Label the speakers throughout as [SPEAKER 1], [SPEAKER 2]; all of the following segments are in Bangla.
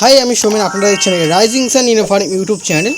[SPEAKER 1] হাই আমি সোমেন, আপনারা দেখছেন rising sun Inofarm YouTube channel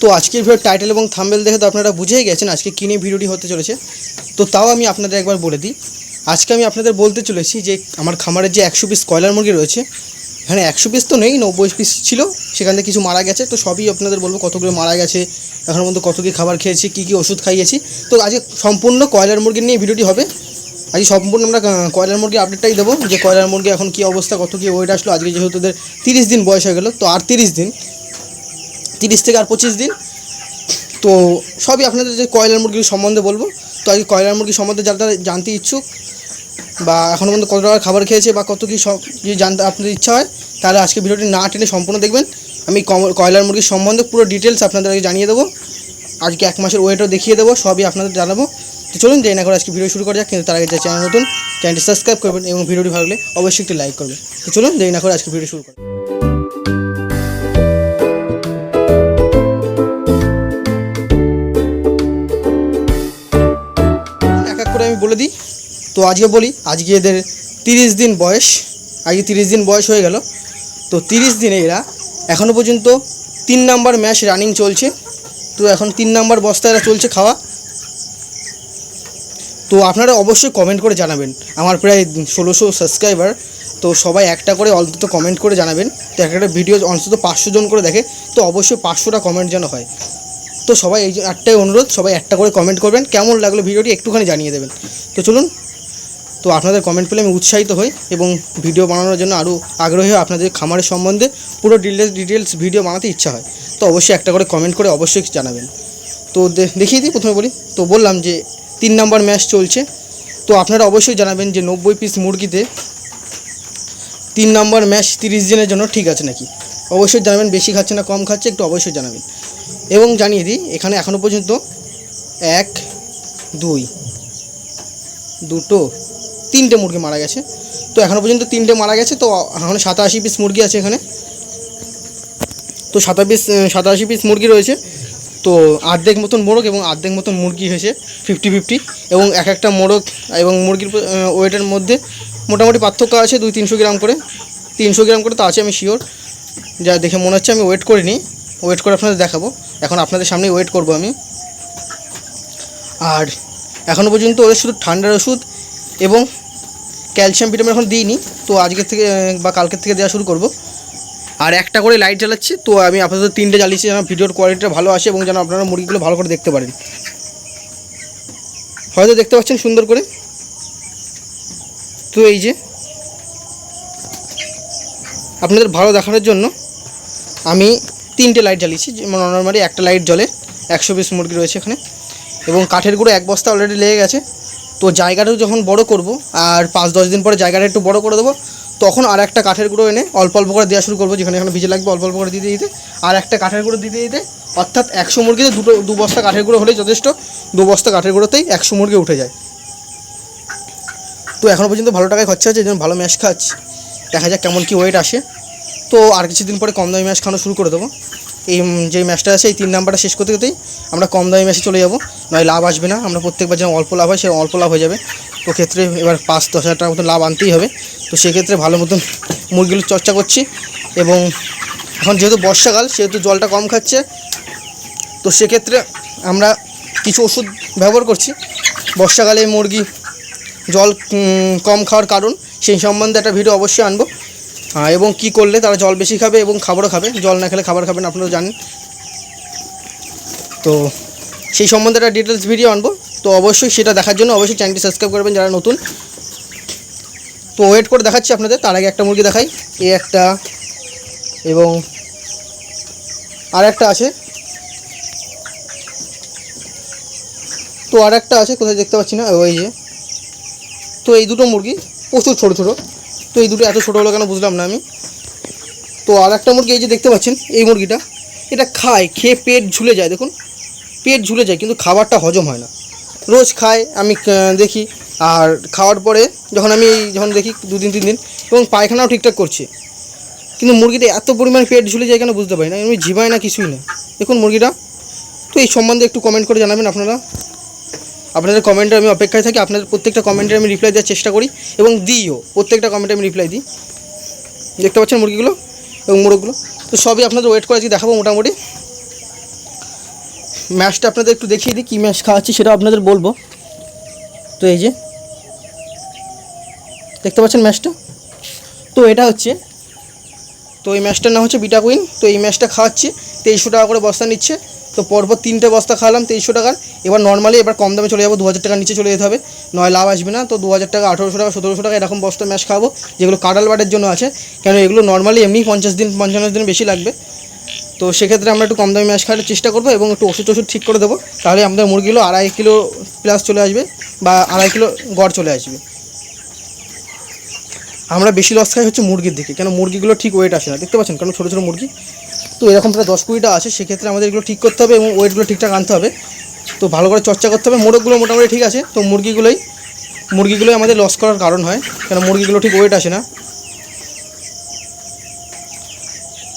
[SPEAKER 1] তো আজকের ভিডিও টাইটেল এবং থাম্বেল দেখে তো আপনারা বুঝেই গেছেন আজকে কিনে ভিডিওটি হতে চলেছে। তো তাও আমি আপনাদের একবার বলে দিই। আজকে আমি আপনাদের বলতে চলেছি যে আমার খামারের যে একশো পিস কয়লার মুরগি রয়েছে এখানে একশো পিস তো নেই, নব্বই পিস ছিল, সেখান থেকে কিছু মারা গেছে। তো সবই আপনাদের বলব কতগুলো মারা গেছে এখনের মধ্যে কত কী খাবার খেয়েছি, কী কী ওষুধ খাইয়েছি। তো আজকে সম্পূর্ণ কয়লার মুরগি নিয়ে ভিডিওটি হবে। আজকে সম্পূর্ণ আমরা কয়লার মুরগি আপডেটটাই দেবো, যে কয়লার মুরগি এখন কী অবস্থা, কত কী ওয়েট আসলো। আজকে যেহেতু ওদের তিরিশ দিন বয়স হয়ে গেলো, তো আর তিরিশ দিন, তিরিশ থেকে আর পঁচিশ দিন। তো সবই আপনাদের যে কয়লার মুরগির সম্বন্ধে বলব। তো আজকে কয়লার মুরগি সম্বন্ধে যারা জানতে ইচ্ছুক, বা এখনও পর্যন্ত কত টাকার খাবার খেয়েছে, বা কত কী সব যদি জানতে আপনাদের ইচ্ছা হয়, তাহলে আজকে ভিডিওটি না টেনে সম্পূর্ণ দেখবেন। আমি কয়লার মুরগির সম্বন্ধে পুরো ডিটেলস আপনাদেরকে জানিয়ে দেবো। আজকে এক মাসের ওয়েটও দেখিয়ে দেবো, সবই আপনাদের জানাব। তো চলুন দেরি না করে আজকে ভিডিও শুরু করা যাক, কিন্তু তার আগে যে চ্যানেল নতুন চ্যানেলটি সাবস্ক্রাইব করবেন এবং ভিডিওটি ভালো লাগলে অবশ্যই একটি লাইক করবেন। তো চলুন দেরি না করে আজকে ভিডিও শুরু করি। এক এক করে আমি বলে দিই। তো আজকে বলি, আজকে এদের তিরিশ দিন বয়স, আজকে তিরিশ দিন বয়স হয়ে গেল। তো তিরিশ দিনে এরা এখনও পর্যন্ত তিন নাম্বার ম্যাচ রানিং চলছে। তো এখন তিন নাম্বার বস্তা এরা চলছে খাওয়া। তো আপনারা অবশ্যই কমেন্ট করে জানাবেন। আমার প্রায় ষোলোশো সাবস্ক্রাইবার তো সবাই একটা করে অন্তত কমেন্ট করে জানাবেন। তো একটা ভিডিও অন্তত পাঁচশো জন করে দেখে, তো অবশ্যই পাঁচশোটা কমেন্ট যেন হয়। তো সবাই এই একটাই অনুরোধ, সবাই একটা করে কমেন্ট করবেন, কেমন লাগল ভিডিওটি একটুখানি জানিয়ে দেবেন। তো চলুন, তো আপনাদের কমেন্ট পেলে আমি উৎসাহিত হই এবং ভিডিও বানানোর জন্য আরও আগ্রহী হই আপনাদের খামারের সম্বন্ধে পুরো ডিটেলস ডিটেলস ভিডিও বানাতে ইচ্ছা হয়। তো অবশ্যই একটা করে কমেন্ট করে অবশ্যই জানাবেন। তো দেখিয়ে দিই, প্রথমে বলি। তো বললাম যে তিন নাম্বার ম্যাচ চলছে। তো আপনারা অবশ্যই জানাবেন যে নব্বই পিস মুরগিতে তিন নম্বর ম্যাচ তিরিশ দিনের জন্য ঠিক আছে নাকি? অবশ্যই জানাবেন, বেশি খাচ্ছে না, কম খাচ্ছে, একটু অবশ্যই জানাবেন। এবং জানিয়ে দিই, এখানে এখনও পর্যন্ত এক, দুই, দুটো, তিনটে মুরগি মারা গেছে। তো এখনও পর্যন্ত তিনটে মারা গেছে, তো এখন সাতাশি পিস মুরগি আছে এখানে। তো সাতাশ সাতাশি পিস মুরগি রয়েছে। তো অর্ধেক মতন মোরগ এবং অর্ধেক মতন মুরগি হয়েছে ফিফটি ফিফটি এবং এক একটা মোরগ এবং মুরগির ওয়েটের মধ্যে মোটামুটি পার্থক্য আছে দুই তিনশো গ্রাম করে, তিনশো গ্রাম করে তো আছে আমি শিওর যা দেখে মনে হচ্ছে আমি ওয়েট করিনি ওয়েট করে আপনাদের দেখাবো। এখন আপনাদের সামনেই ওয়েট করব আমি। আর এখনও পর্যন্ত ওদের শুধু ঠান্ডার ওষুধ এবং ক্যালসিয়াম ভিটামিন এখন দিইনি, তো আজকের থেকে, বা কালকের থেকে দেওয়া শুরু করব। আর একটা করে লাইট জ্বালাচ্ছি, তো আমি আপাতত তিনটে জ্বালিয়েছি, যেন ভিডিওর কোয়ালিটিটা ভালো আসে এবং যেন আপনারা মুরগিগুলো ভালো করে দেখতে পারেন। হয়তো দেখতে পাচ্ছেন সুন্দর করে? তো এই যে, আপনাদের ভালো দেখানোর জন্য আমি তিনটে লাইট জ্বালিয়েছি, যেমন নর্মালি একটা লাইট জ্বলে একশো পিস মুরগি রয়েছে এখানে। এবং কাঠের গুঁড়ো এক বস্তা অলরেডি লেগে গেছে। তো জায়গাটা যখন বড় করব, আর পাঁচ দশ দিন পরে জায়গাটা একটু বড় করে দেবো তখন আর একটা কাঠের গুঁড়ো এনে অল্প অল্প করে দেওয়া শুরু করব। যেখানে এখানে ভিজে লাগবে অল্প অল্প করে দিতে দিতে। আর একটা কাঠের গুঁড়ো দিতে দিতে। অর্থাৎ একশো মুরগিতে দুটো দু বস্তা কাঠের গুঁড়ো হলেই যথেষ্ট। দু বস্তা কাঠের গুঁড়োতেই একশো মুরগি উঠে যায়। তো এখনও পর্যন্ত ভালো টাকায় খরচা হচ্ছে জন্য ভালো ম্যাশ খাচ্ছি। দেখা যাক কেমন কি ওয়েট আসে। তো আর কিছুদিন পরে কম দামি ম্যাশ খাওয়ানো শুরু করে দেবো। এই যে ম্যাচটা আছে, এই তিন নাম্বারটা শেষ করতে করতেই আমরা কম দামি ম্যাচে চলে যাব। নয় লাভ আসবে না, আমরা প্রত্যেকবার যেমন অল্প লাভ হয় সে অল্প লাভ হয়ে যাবে। তো ক্ষেত্রে এবার পাঁচ দশ হাজার টাকার মতো লাভ আনতেই হবে। তো সেক্ষেত্রে ভালো মতন মুরগিগুলো চর্চা করছি এবং এখন যেহেতু বর্ষাকাল, সেহেতু জলটা কম খাচ্ছে, তো সেক্ষেত্রে আমরা কিছু ওষুধ ব্যবহার করছি। বর্ষাকালে মুরগি জল কম খাওয়ার কারণ, সেই সম্বন্ধে একটা ভিডিও অবশ্যই আনব। এবং কি করলে তারা জল বেশি খাবে এবং খাবারও খাবে, জল না খেলে খাবার খাবেন আপনারা জানেন। তো সেই সম্বন্ধে একটা ডিটেলস ভিডিও আনব। তো অবশ্যই সেটা দেখার জন্য অবশ্যই চ্যানেলটি সাবস্ক্রাইব করবেন যারা নতুন। তো ওয়েট করে দেখাচ্ছি আপনাদের, তার আগে একটা মুরগি দেখাই। এ একটা, এবং আর একটা আছে। তো আর একটা আছে, কোথায় দেখতে পাচ্ছি না, ওই যে। তো এই দুটো মুরগি, প্রচুর ছোটো ছোটো। তো এই দুটো এত ছোটো হলো কেন বুঝলাম না আমি। তো আর একটা মুরগি, এই যে দেখতে পাচ্ছেন, এই মুরগিটা, এটা খায়, খেয়ে পেট ঝুলে যায়, দেখুন। পেট ঝুলে যায়, কিন্তু খাবারটা হজম হয় না। রোজ খায় আমি দেখি। আর খাওয়ার পরে যখন আমি যখন দেখি দুদিন তিন দিন এবং পায়খানাও ঠিকঠাক করছে। কিন্তু মুরগিটা এত পরিমাণ পেট ঝুলে যায় কেন বুঝতে পারি না। এমনি ঝিমায় না, কিছুই না। দেখুন মুরগিটা, তো এই সম্বন্ধে একটু কমেন্ট করে জানাবেন আপনারা। আপনাদের কমেন্টে আমি অপেক্ষায় থাকি, আপনাদের প্রত্যেকটা কমেন্টে আমি রিপ্লাই দেওয়ার চেষ্টা করি, এবং দিইও। প্রত্যেকটা কমেন্টে আমি রিপ্লাই দিই। দেখতে পাচ্ছেন মুরগিগুলো এবং মোড়কগুলো তো সবই আপনাদের ওয়েট করে আজকে দেখাবো মোটামুটি। ম্যাশটা আপনাদের একটু দেখিয়ে দিই, কী ম্যাশ খাওয়াচ্ছি সেটা আপনাদের বলব। তো এই যে, দেখতে পাচ্ছেন ম্যাশটা তো এটা হচ্ছে, তো এই ম্যাশটার নাম হচ্ছে বিটা কুইন। তো এই ম্যাশটা খাওয়াচ্ছি, তেইশশো টাকা করে বস্তা নিচ্ছে। তো পরপর তিনটে বস্তা খাওয়ালাম তেইশশো টাকার। এবার নর্মালি এবার কম দামে চলে যাব দু হাজার টাকার নিচে চলে যেতে হবে। নয় লাভ আসবে না, তো দু হাজার টাকা, আঠেরোশো টাকা, সতেরোশো টাকা এরকম বস্তা ম্যাশ খাওয়াবো, যেগুলো কাডাল বাটের জন্য আছে। কেন এগুলো নর্মালি এমনি পঞ্চাশ দিন পঞ্চান্ন দিন বেশি লাগবে। তো সেক্ষেত্রে আমরা একটু কম দামে ম্যাশ খাওয়ার চেষ্টা করব এবং একটু ওষুধ টষুধ ঠিক করে দেবো। তাহলে আমাদের মুরগিগুলো আড়াই কিলো প্লাস চলে আসবে বা আড়াই কিলো গড় চলে আসবে। আমরা বেশি লস খাই হচ্ছে মুরগির দিকে, কেন মুরগিগুলো ঠিক ওয়েট আসে না। দেখতে পাচ্ছেন কারণ ছোটো ছোটো মুরগি? তো এরকম প্রায় দশ কুড়িটা আছে, সেক্ষেত্রে আমাদের এগুলো ঠিক করতে হবে এবং ওয়েটগুলো ঠিকঠাক আনতে হবে। তো ভালো করে চর্চা করতে হবে। মোরগগুলো মোটামুটি ঠিক আছে, তো মুরগিগুলোই মুরগিগুলোই আমাদের লস করার কারণ হয়, কেন মুরগিগুলো ঠিক ওয়েট আসে না।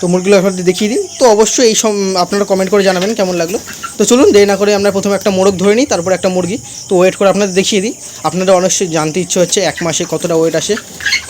[SPEAKER 1] তো মুরগিগুলো আপনাদের দেখিয়ে দিই। তো অবশ্যই এই সব আপনারা কমেন্ট করে জানাবেন কেমন লাগল। তো চলুন, দেরি না করে আমরা প্রথমে একটা মোরগ ধরে নিই, তারপর একটা মুরগি। তো ওয়েট করে আপনাদের দেখিয়ে দিই। আপনাদের অবশ্যই জানতে ইচ্ছে হচ্ছে এক মাসে কতটা ওয়েট আসে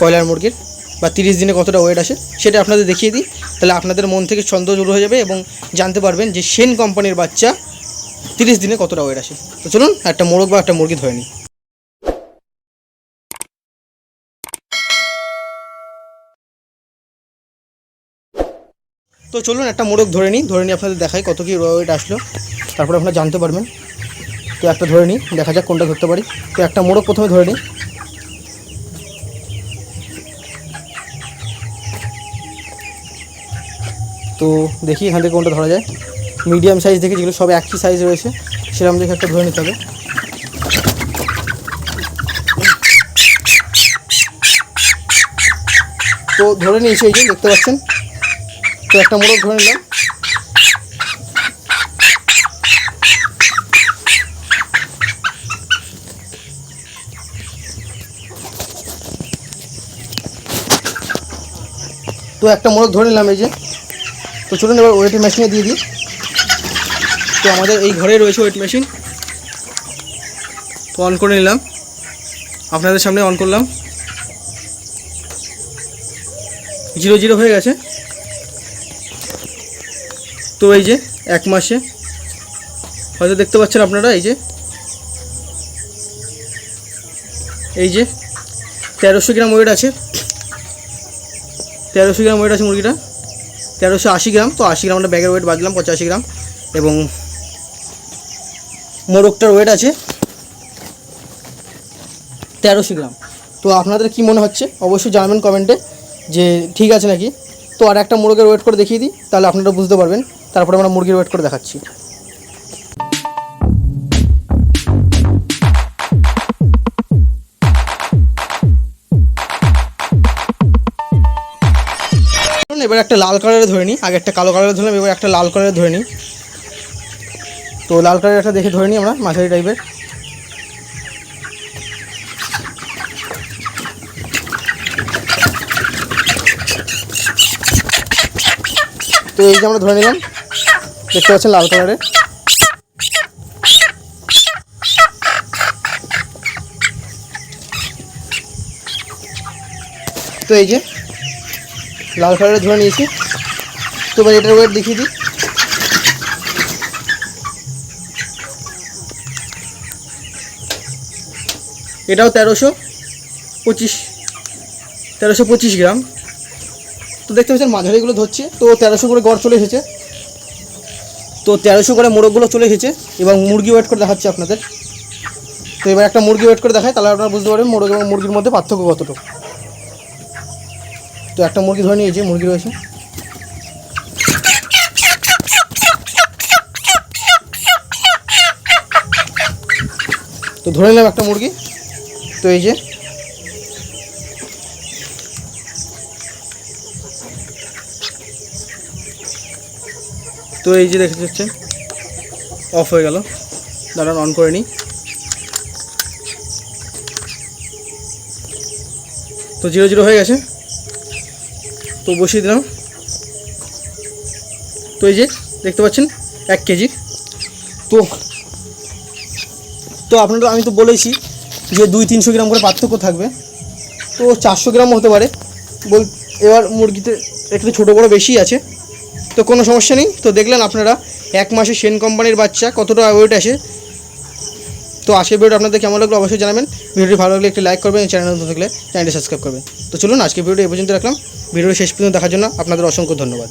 [SPEAKER 1] কয়লার মুরগির, বা তিরিশ দিনে কতটা ওয়েট আসে, সেটা আপনাদের দেখিয়ে দিই। তাহলে আপনাদের মন থেকে ছন্দ শুরু হয়ে যাবে এবং জানতে পারবেন যে সেন কোম্পানির বাচ্চা তিরিশ দিনে কতটা ওয়েট আসে। তো চলুন, একটা মোরগ বা একটা মুরগি ধরে নিই। তো চলুন একটা মোরগ ধরে নিই। ধরে নিই আপনাদের দেখাই কত কি ওয়েট আসলো। তারপরে আপনারা জানতে পারবেন। তো একটা ধরে নিই, দেখা যাক কোনটা ধরতে পারি। তো একটা মোরগ প্রথমে ধরে নিই। তো দেখি এখান থেকে কোনটা ধরা যায়। মিডিয়াম সাইজ দেখে, যেগুলো সব একই সাইজ রয়েছে, সেরকম দেখে একটা ধরে নিতে হবে। তো ধরে নিয়েছি এই যে, দেখতে পাচ্ছেন? তো একটা মোড়ক ধরে নিলাম। তো একটা মোড়ক ধরে নিলাম এই যে। তো চলুন এবার ওয়েট মেশিনে দিয়ে দিই। তো আমাদের এই ঘরে রয়েছে ওয়েট মেশিন। তো অন করে নিলাম। আপনাদের সামনে অন করলাম। জিরো জিরো হয়ে গেছে। তো এই যে এক মাসে, হয়তো দেখতে পাচ্ছেন আপনারা এই যে এই যে তেরোশো গ্রাম ওয়েট আছে, তেরোশো গ্রাম ওয়েট আছে মুরগিটা, তেরোশো আশি গ্রাম, তো আশি গ্রাম ব্যাগের ওয়েট বাদলাম পঁচাশি গ্রাম, এবং মোরগটার ওয়েট আছে তেরোশো গ্রাম। তো আপনাদের কি মনে হচ্ছে? অবশ্যই জানাবেন কমেন্টে যে ঠিক আছে নাকি? তো আর একটা মোরগের ওয়েট করে দেখিয়ে দিই, তাহলে আপনারা বুঝতে পারবেন। তারপরে আমরা মুরগির ওয়েট করে দেখাচ্ছি। এবার একটা লাল কালারের ধরে নিই, আগে একটা কালো কালারের ধরলাম, এবার একটা লাল কালারের ধরে নিই। তো লাল কালারের একটা দেখে ধরে নিই আমরা, মাঝারি টাইপের তো এই যে আমরা ধরে নিলাম দেখতে পাচ্ছেন লাল কালারের। তো এই যে, লাল কালারের ধরে নিয়েছি। তো এবার এটার ওয়েট দেখিয়ে দিই। এটাও তেরোশো পঁচিশ তেরোশো পঁচিশ গ্রাম। তো দেখতে পাচ্ছেন মাঝারিগুলো ধরছে, তো তেরোশো করে গড় চলে এসেছে। তো তেরোশো করে মোরগগুলো চলে এসেছে। এবং মুরগি ওয়েট করে দেখাচ্ছে আপনাদের। তো এবার একটা মুরগি ওয়েট করে দেখায় তাহলে আপনারা বুঝতে পারবেন মোরগ এবং মুরগির মধ্যে পার্থক্য কতটুকু। তো একটা মুরগি ধরে নিয়েছে, মুরগি রয়েছে। তো ধরে নিলাম একটা মুরগি। তো এই যে তো এই যে দেখতে পাচ্ছেন অফ হয়ে গেল। দাঁড়ান অন করে নিই। তো জিরো জিরো হয়ে গেছে। তো বসিয়ে দিলাম। তো এই যে দেখতে পাচ্ছেন, এক কেজি। তো তো আপনারা আমি তো বলেছি যে দুই তিনশো গ্রাম করে পার্থক্য থাকবে। তো চারশো গ্রাম হতে পারে। বল, এবার মুরগিতে একটু ছোটো বড়ো বেশি আছে। তো কোনো সমস্যা নেই। তো দেখলেন আপনারা, এক মাসে সেন কোম্পানির বাচ্চা কতটা ওয়েট আসে। তো আজকের ভিডিওটা আপনাদের কেমন লাগল অবশ্যই জানাবেন। ভিডিওটি ভালো লাগলে একটি লাইক করবেন চ্যানেল নতুন থাকলে চ্যানেলটি সাবস্ক্রাইব করবেন। তো চলুন আজকে ভিডিও এ পর্যন্ত রাখলাম। ভিডিওটি শেষ পর্যন্ত দেখার জন্য আপনাদের অসংখ্য ধন্যবাদ।